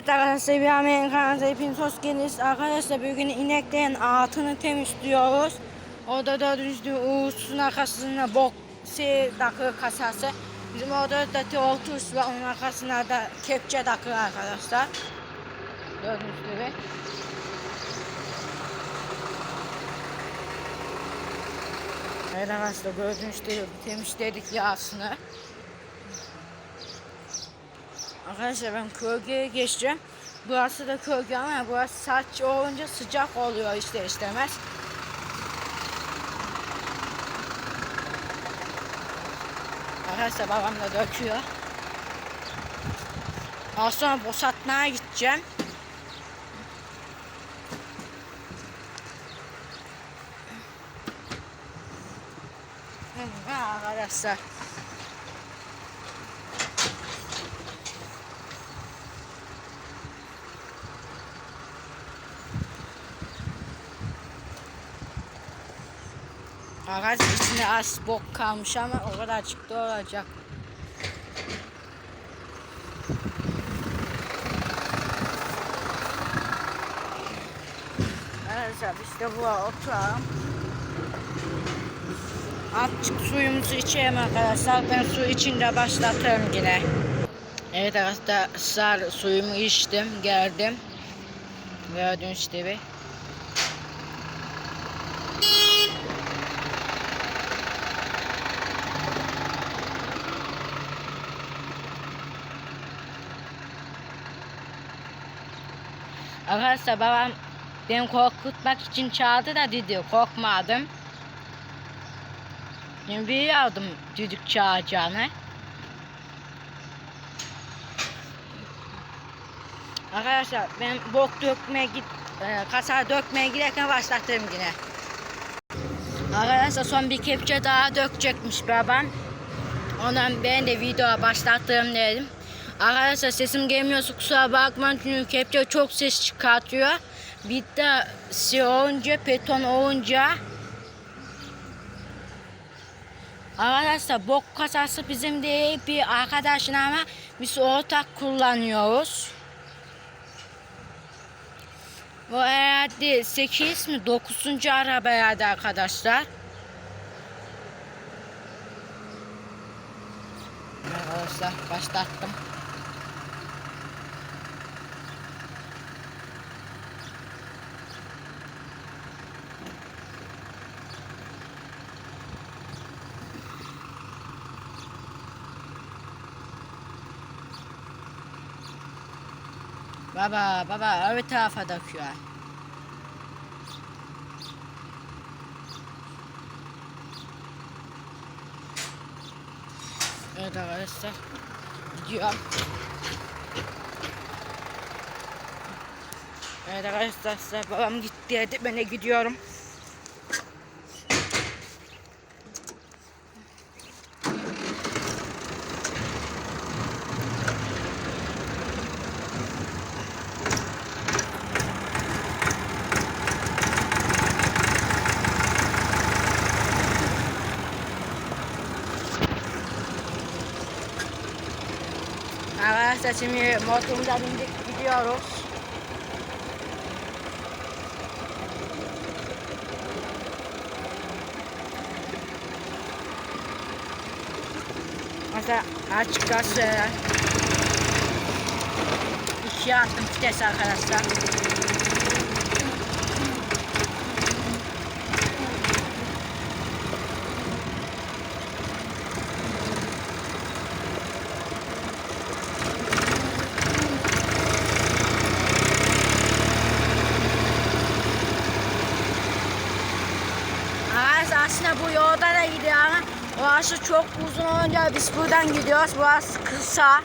Evet arkadaşlar bir Amerikan kanalına hepiniz hoş geldiniz. Arkadaşlar bugün ineklerin altını temizliyoruz. Orada da düzgün uğursuzun arkasına bok şey takıyor kasası. Bizim orada da teotus var onun arkasına da kepçe takıyor arkadaşlar. Gördüğünüz gibi. Evet arkadaşlar gördüğünüz gibi temizledik yağsını. Arkadaşlar ben kölgeye geçeceğim. Burası da kölge ama burası saç olunca sıcak oluyor işte istemez. Arkadaşlar babam da döküyor. Az sonra bosatmaya gideceğim. Arkadaşlar. Arkadaşlar içinde az bok kalmış ama o kadar çıktı olacak. Arkadaşlar işte bu oturalım. Azıcık suyumuzu içelim arkadaşlar. Ben su içinde başlatırım yine. Evet arkadaşlar suyumu içtim geldim. Gördüğünüz gibi. Arkadaşlar babam beni korkutmak için çağırdı da dedi korkmadım. Şimdi biliyordum düdük çağıracağını. Arkadaşlar ben bok dökmeye git e, kasa dökmeye giderken başlattım yine. Arkadaşlar son bir kepçe daha dökecekmiş babam. Ondan ben de video başlattım dedim. Arkadaşlar sesim gelmiyorsa kusura bakmayın çünkü kepçe çok ses çıkartıyor. Bir de şey olunca, beton olunca Arkadaşlar bok kasası bizim değil bir arkadaşın ama biz ortak kullanıyoruz. Bu herhalde 8 mi 9. araba herhalde arkadaşlar. Arkadaşlar başlattım. Baba baba öbür tarafa döküyor. Evet arkadaşlar. Gidiyorum. Evet arkadaşlar babam gitti dedi ben de gidiyorum. Arkadaşlar şimdi motorumuza bindik gidiyoruz. Mesela açık gaz şöyle. İkiye attım vites. Arkadaşlar aslında bu yolda da gidiyor ama burası çok uzun olunca biz buradan gidiyoruz. Burası kısa.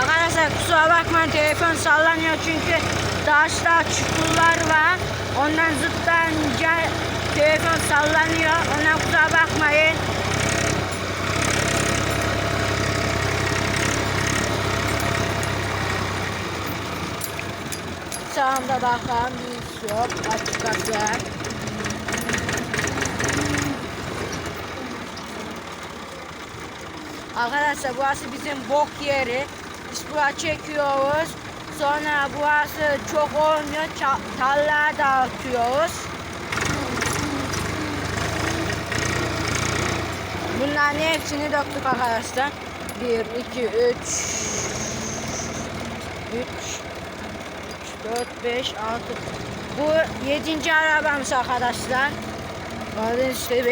Arkadaşlar kusura bakmayın telefon sallanıyor çünkü taşlar çukurlar var. Ondan zıplayınca telefon sallanıyor. Ondan kusura bakmayın. Sağımda bakan bir iş yok. Açık gazete. Arkadaşlar burası bizim bok yeri. Biz buraya çekiyoruz. Sonra burası çok olmuyor. Tarlaya dağıtıyoruz. Bunların hepsini döktük arkadaşlar. 1, 2, 3, 3, 4, 5, 6. Bu 7. arabamız arkadaşlar. Gördüğünüz bir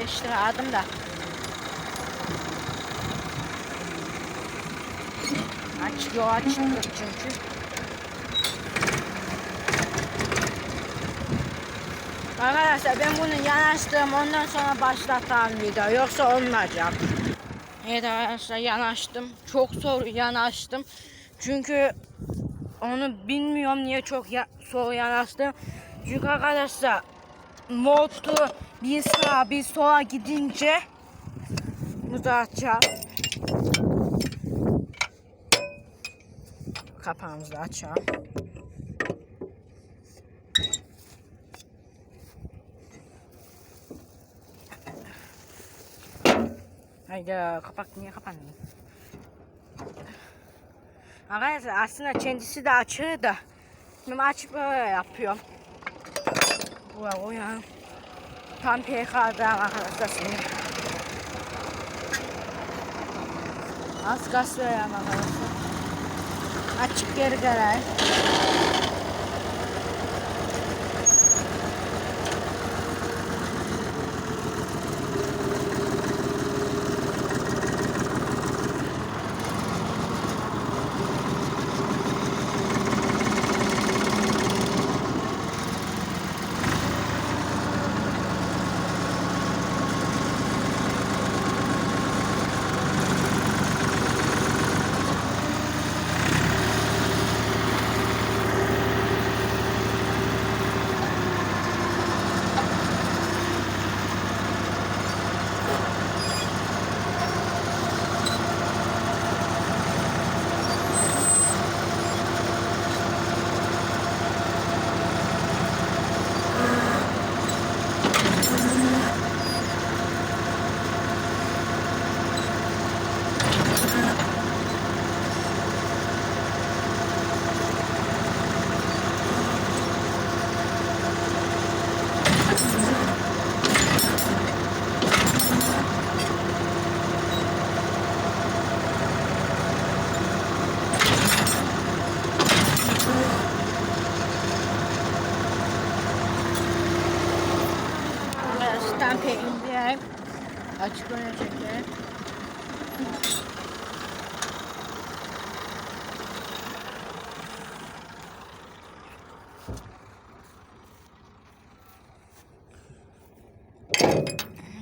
5 lira aldım da. Aç yo açtık çünkü. Arkadaşlar ben bunu yanaştım ondan sonra başlatalım video yoksa olmayacak. Evet arkadaşlar yanaştım. Çok zor yanaştım. Çünkü onu bilmiyorum niye çok ya zor yanaştım. Çünkü arkadaşlar modu bir sağa bir sola gidince uzatacağım. Kapağımızı açalım. Haydi kapak niye kapanmıyor? Arkadaşlar aslında kendisi de açığı da ben açıp böyle yapıyorum. Ulan o ya. Tam PK'da arkadaşlar şimdi. Az gaz veriyorum arkadaşlar. Açık geri gelen.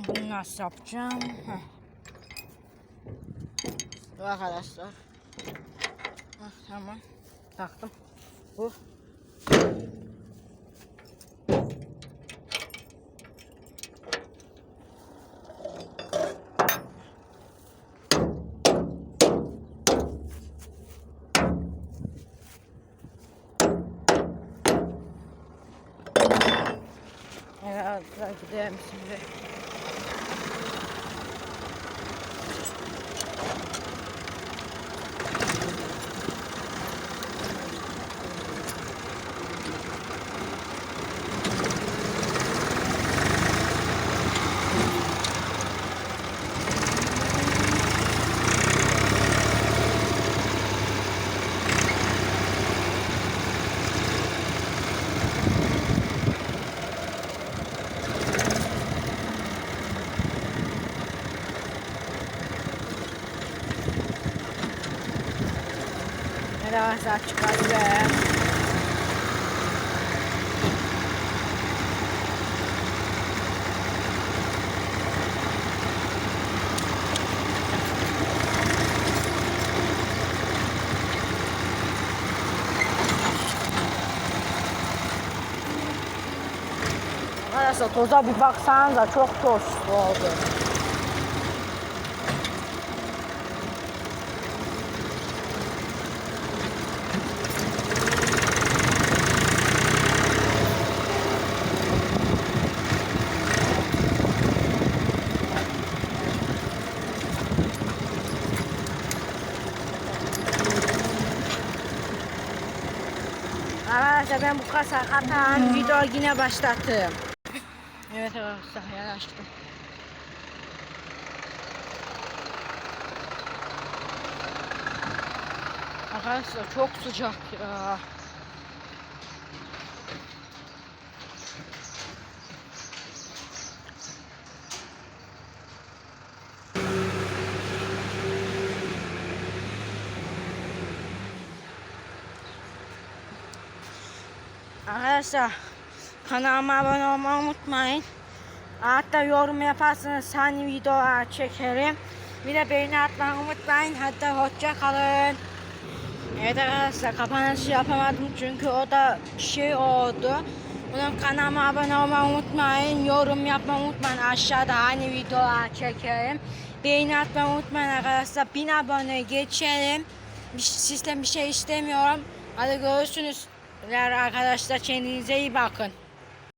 Bunu nasıl yapacağım? Heh. Arkadaşlar. Heh, tamam. Taktım. Bu. Evet, gidelim şimdi. Arkadaşlar çıkartacağım. Arkadaşlar toza bir baksanıza çok toz oldu. Arkadaşlar ben bu kasa katan video yine başlattım. Evet arkadaşlar yanaştım. Arkadaşlar çok sıcak ya. Arkadaşlar kanalıma abone olmayı unutmayın. Hatta yorum yaparsanız hani videolar çekerim. Bir de beğeni atmayı unutmayın. Hatta hoşça kalın. Evet arkadaşlar kapanışı yapamadım çünkü o da şey oldu. Bunun kanalıma abone olmayı unutmayın. Yorum yapmayı unutmayın. Aşağıda hani videolar çekerim. Beğeni atmayı unutmayın arkadaşlar. 1000 abone geçelim. Sistem bir şey istemiyorum. Hadi görüşürüz. Arkadaşlar kendinize iyi bakın.